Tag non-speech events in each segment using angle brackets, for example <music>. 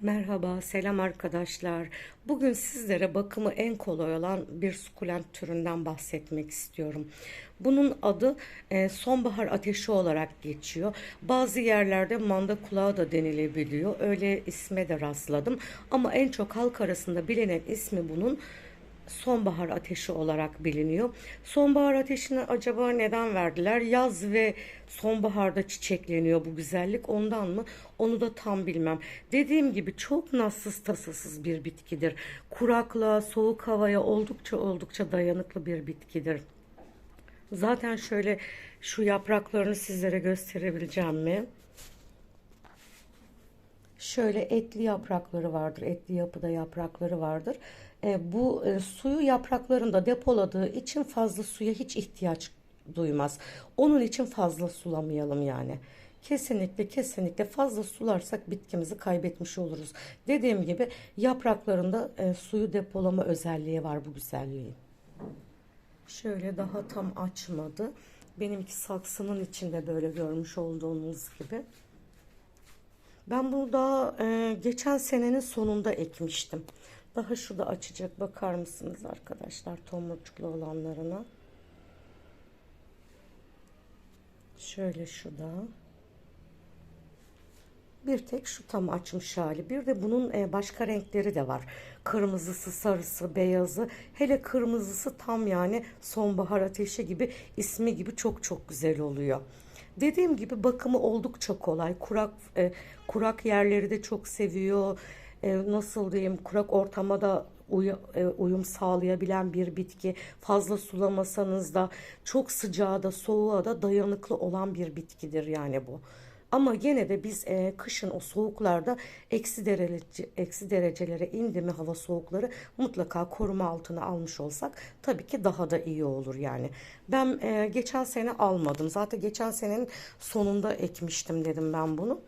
Merhaba, selam arkadaşlar. Bugün sizlere bakımı en kolay olan bir sukulent türünden bahsetmek istiyorum. Bunun adı e, sonbahar ateşi olarak geçiyor. Bazı yerlerde manda kulağı da denilebiliyor. Öyle isme de rastladım. Ama en çok halk arasında bilinen ismi bunun sonbahar ateşi olarak biliniyor. Sonbahar ateşini acaba neden verdiler? Yaz ve sonbaharda çiçekleniyor bu güzellik. Ondan mı? Onu da tam bilmem. Dediğim gibi çok nassız tasasız bir bitkidir. Kuraklığa, soğuk havaya oldukça oldukça dayanıklı bir bitkidir. Zaten şöyle şu yapraklarını sizlere gösterebileceğim mi? Şöyle etli yaprakları vardır. Etli yapıda yaprakları vardır. E, bu e, suyu yapraklarında depoladığı için fazla suya hiç ihtiyaç duymaz. Onun için fazla sulamayalım yani. Kesinlikle kesinlikle fazla sularsak bitkimizi kaybetmiş oluruz. Dediğim gibi yapraklarında e, suyu depolama özelliği var bu güzelliğin. Şöyle daha tam açmadı. Benimki saksının içinde böyle görmüş olduğunuz gibi. Ben bunu daha e, geçen senenin sonunda ekmiştim. Daha şurada açacak bakar mısınız arkadaşlar tomurcuklu olanlarına. Şöyle şu da. Bir tek şu tam açmış hali. Bir de bunun e, başka renkleri de var. Kırmızısı, sarısı, beyazı. Hele kırmızısı tam yani sonbahar ateşi gibi ismi gibi çok çok güzel oluyor. Dediğim gibi bakımı oldukça kolay. Kurak e, kurak yerleri de çok seviyor. E, nasıl diyeyim? Kurak ortama da e, uyum sağlayabilen bir bitki. Fazla sulamasanız da çok sıcağa da soğuğa da dayanıklı olan bir bitkidir yani bu. Ama gene de biz e, kışın o soğuklarda eksi derece eksi derecelere indi mi hava soğukları mutlaka koruma altına almış olsak tabii ki daha da iyi olur yani. Ben e, geçen sene almadım. Zaten geçen senenin sonunda ekmiştim dedim ben bunu.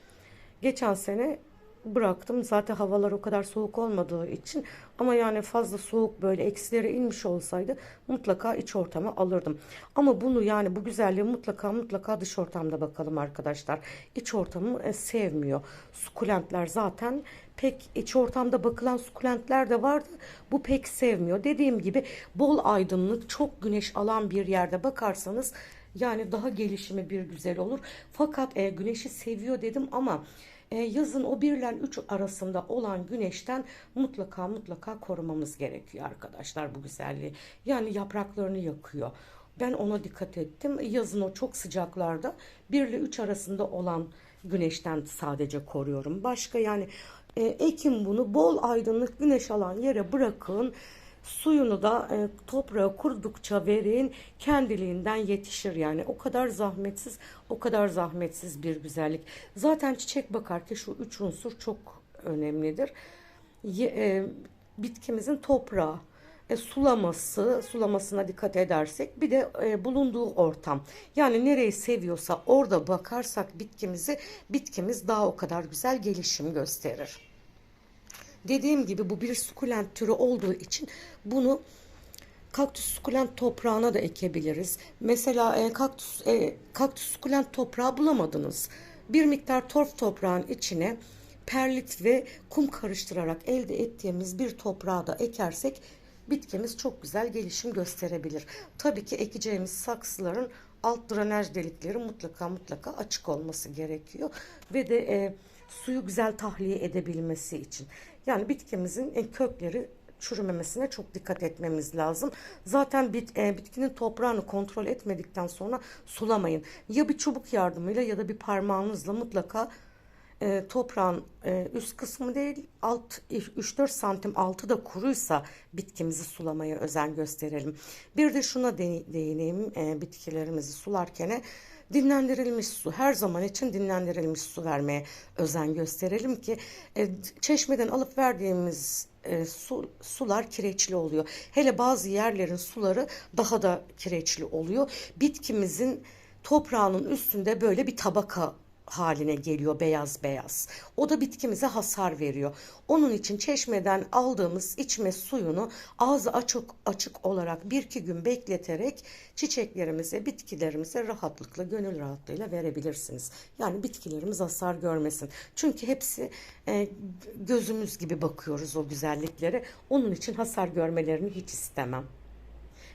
Geçen sene bıraktım. Zaten havalar o kadar soğuk olmadığı için ama yani fazla soğuk böyle eksilere inmiş olsaydı mutlaka iç ortama alırdım. Ama bunu yani bu güzelliği mutlaka mutlaka dış ortamda bakalım arkadaşlar. İç ortamı e, sevmiyor. Sukulentler zaten pek iç ortamda bakılan sukulentler de vardı. Bu pek sevmiyor. Dediğim gibi bol aydınlık, çok güneş alan bir yerde bakarsanız yani daha gelişimi bir güzel olur. Fakat e, güneşi seviyor dedim ama e, yazın o 1 ile 3 arasında olan güneşten mutlaka mutlaka korumamız gerekiyor arkadaşlar bu güzelliği. Yani yapraklarını yakıyor. Ben ona dikkat ettim. Yazın o çok sıcaklarda 1 ile 3 arasında olan güneşten sadece koruyorum. Başka yani e, ekin bunu bol aydınlık güneş alan yere bırakın. Suyunu da e, toprağa kurudukça verin kendiliğinden yetişir yani o kadar zahmetsiz o kadar zahmetsiz bir güzellik. Zaten çiçek bakarken şu üç unsur çok önemlidir. Ye- e, bitkimizin toprağı, e, sulaması, sulamasına dikkat edersek bir de e, bulunduğu ortam. Yani nereyi seviyorsa orada bakarsak bitkimizi bitkimiz daha o kadar güzel gelişim gösterir. Dediğim gibi bu bir sukulent türü olduğu için bunu kaktüs sukulent toprağına da ekebiliriz. Mesela e, kaktüs e, kaktüs sukulent toprağı bulamadınız. Bir miktar torf toprağın içine perlit ve kum karıştırarak elde ettiğimiz bir toprağı da ekersek bitkimiz çok güzel gelişim gösterebilir. Tabii ki ekeceğimiz saksıların alt drenaj delikleri mutlaka mutlaka açık olması gerekiyor ve de e, suyu güzel tahliye edebilmesi için. Yani bitkimizin e, kökleri çürümemesine çok dikkat etmemiz lazım. Zaten bit, e, bitkinin toprağını kontrol etmedikten sonra sulamayın. Ya bir çubuk yardımıyla ya da bir parmağınızla mutlaka e, toprağın e, üst kısmı değil alt 3-4 santim altı da kuruysa bitkimizi sulamaya özen gösterelim. Bir de şuna de- değineyim e, bitkilerimizi sularken dinlendirilmiş su her zaman için dinlendirilmiş su vermeye özen gösterelim ki e, çeşmeden alıp verdiğimiz e, su, sular kireçli oluyor. Hele bazı yerlerin suları daha da kireçli oluyor. Bitkimizin toprağının üstünde böyle bir tabaka haline geliyor beyaz beyaz. O da bitkimize hasar veriyor. Onun için çeşmeden aldığımız içme suyunu ağzı açık açık olarak bir iki gün bekleterek çiçeklerimize, bitkilerimize rahatlıkla, gönül rahatlığıyla verebilirsiniz. Yani bitkilerimiz hasar görmesin. Çünkü hepsi e, gözümüz gibi bakıyoruz o güzelliklere. Onun için hasar görmelerini hiç istemem.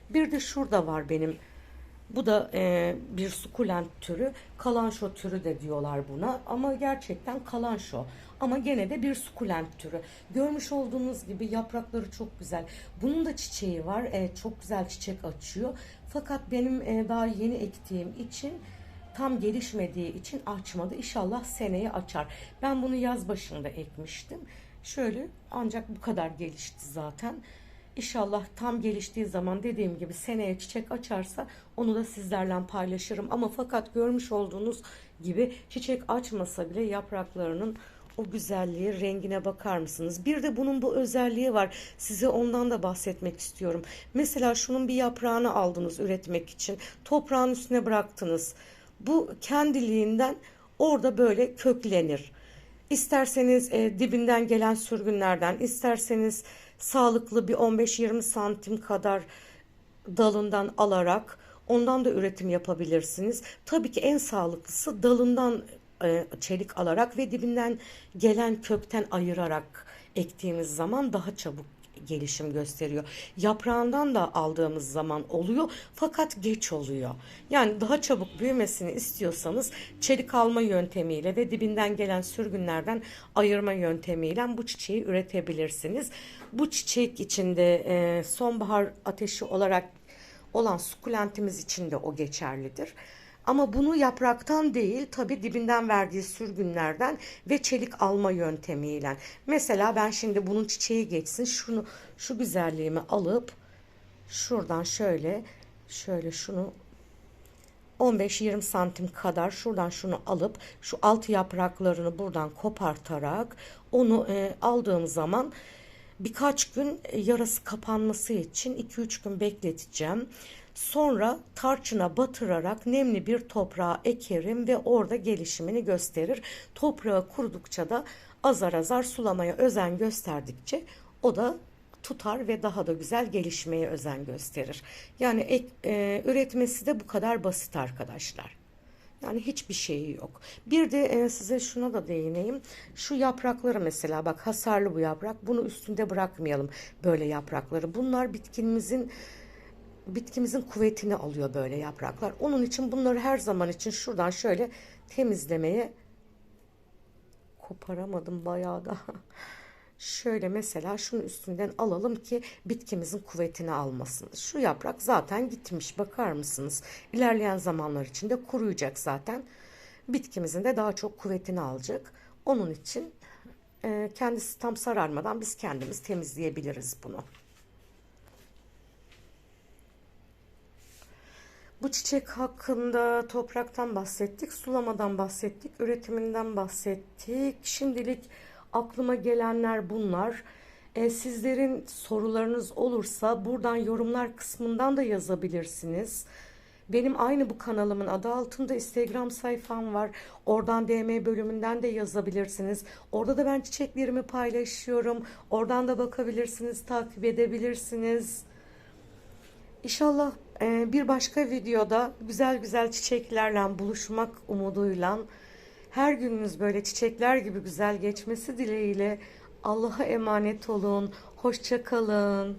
Bir de şurada var benim bu da e, bir sukulent türü. Kalanşo türü de diyorlar buna. Ama gerçekten kalanşo. Ama gene de bir sukulent türü. Görmüş olduğunuz gibi yaprakları çok güzel. Bunun da çiçeği var. E, çok güzel çiçek açıyor. Fakat benim e, daha yeni ektiğim için tam gelişmediği için açmadı. İnşallah seneye açar. Ben bunu yaz başında ekmiştim. Şöyle ancak bu kadar gelişti zaten. İnşallah tam geliştiği zaman dediğim gibi seneye çiçek açarsa onu da sizlerle paylaşırım. Ama fakat görmüş olduğunuz gibi çiçek açmasa bile yapraklarının o güzelliği, rengine bakar mısınız? Bir de bunun bu özelliği var. Size ondan da bahsetmek istiyorum. Mesela şunun bir yaprağını aldınız üretmek için. Toprağın üstüne bıraktınız. Bu kendiliğinden orada böyle köklenir. İsterseniz e, dibinden gelen sürgünlerden, isterseniz sağlıklı bir 15-20 santim kadar dalından alarak ondan da üretim yapabilirsiniz. Tabii ki en sağlıklısı dalından e, çelik alarak ve dibinden gelen kökten ayırarak ektiğimiz zaman daha çabuk gelişim gösteriyor. Yaprağından da aldığımız zaman oluyor fakat geç oluyor. Yani daha çabuk büyümesini istiyorsanız çelik alma yöntemiyle ve dibinden gelen sürgünlerden ayırma yöntemiyle bu çiçeği üretebilirsiniz. Bu çiçek içinde e, sonbahar ateşi olarak olan sukulentimiz için de o geçerlidir. Ama bunu yapraktan değil tabi dibinden verdiği sürgünlerden ve çelik alma yöntemiyle. Mesela ben şimdi bunun çiçeği geçsin şunu şu güzelliğimi alıp şuradan şöyle şöyle şunu 15-20 santim kadar şuradan şunu alıp şu alt yapraklarını buradan kopartarak onu e, aldığım zaman birkaç gün yarası kapanması için 2-3 gün bekleteceğim. Sonra tarçına batırarak nemli bir toprağa ekerim ve orada gelişimini gösterir. Toprağı kurudukça da azar azar sulamaya özen gösterdikçe o da tutar ve daha da güzel gelişmeye özen gösterir. Yani ek, e, üretmesi de bu kadar basit arkadaşlar. Yani hiçbir şeyi yok. Bir de e, size şuna da değineyim. Şu yaprakları mesela bak hasarlı bu yaprak. Bunu üstünde bırakmayalım böyle yaprakları. Bunlar bitkimizin bitkimizin kuvvetini alıyor böyle yapraklar. Onun için bunları her zaman için şuradan şöyle temizlemeye koparamadım bayağı da. <laughs> Şöyle mesela şunu üstünden alalım ki bitkimizin kuvvetini almasın. Şu yaprak zaten gitmiş bakar mısınız? İlerleyen zamanlar içinde kuruyacak zaten. Bitkimizin de daha çok kuvvetini alacak. Onun için e, kendisi tam sararmadan biz kendimiz temizleyebiliriz bunu. Bu çiçek hakkında topraktan bahsettik, sulamadan bahsettik, üretiminden bahsettik. Şimdilik aklıma gelenler bunlar. E, sizlerin sorularınız olursa buradan yorumlar kısmından da yazabilirsiniz. Benim aynı bu kanalımın adı altında Instagram sayfam var. Oradan DM bölümünden de yazabilirsiniz. Orada da ben çiçeklerimi paylaşıyorum. Oradan da bakabilirsiniz, takip edebilirsiniz. İnşallah bir başka videoda güzel güzel çiçeklerle buluşmak umuduyla her gününüz böyle çiçekler gibi güzel geçmesi dileğiyle Allah'a emanet olun. Hoşça kalın.